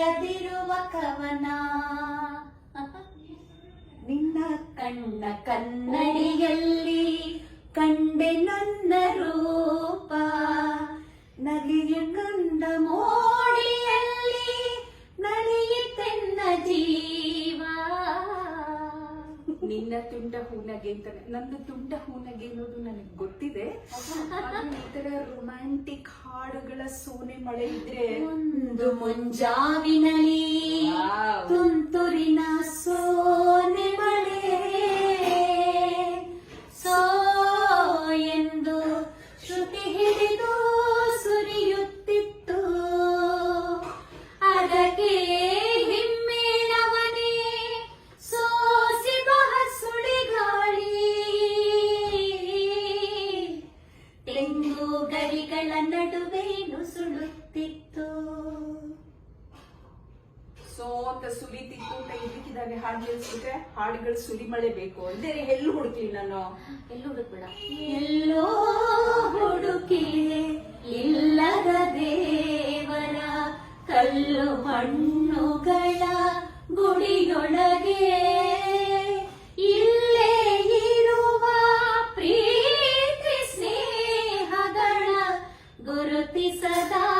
ಬರೆಯದಿರುವ ಕವನ. ನಿನ್ನ ಕಣ್ಣ ಕನ್ನಡಿಯಲ್ಲಿ ಕಂಡೆ ನನ್ನ ರೂಪ. ನಗೆಯ ಕಂದ ಮೋಡಿಯಲ್ಲಿ ನಡೆಯುತ್ತೆನ್ನ ಜೀವ. ನಿನ್ನ ತುಂಡ ಹೂನಗೆ ಅಂತ ನನ್ನ ತುಂಡ ಹೂನಗೆ ಅನ್ನೋದು ನನಗೆ ಗೊತ್ತಿದೆ. ಈ ತರ ರೊಮ್ಯಾಂಟಿಕ್ ಹಾಡುಗಳ ಮಳೆ ಇದ್ರೆ ಒಂದು ಮುಂಜಾವಿನಲಿ. ತುಂತುರಿನ ಸೋನೆ ಮಳೆ ಸೋ ಎಂದು ಶ್ರುತಿ ಹಿಡಿದು ನುಸುಳುತ್ತಿತ್ತು ಸೋ ಅಂತ ಸುಲಿತಿತ್ತು ಅಂತ ಇದಕ್ಕಿದ್ದಾಗೆ ಹಾಡು ನಿಲ್ಸ್ಬಿಟ್ರೆ ಹಾಡುಗಳು ಸುಲಿ ಮಳೆ ಬೇಕು ಅಂದ್ರೆ ಎಲ್ಲಿ ಹುಡುಕಿ ನಾನು. ಎಲ್ಲೂ ಹುಡುಕ್ಬೇಡ. ಎಲ್ಲೋ ಹುಡುಕಿ ಇಲ್ಲದ ದೇವರ ಕಲ್ಲು ಮಣ್ಣುಗಳ ಗುಡಿಯೊಳಗೆ. ಇಲ್ಲೇ ಇರುವ ಪ್ರೀತಿ ಸ್ನೇಹಗಳ ಗುರುತಿಸದಾದೆನು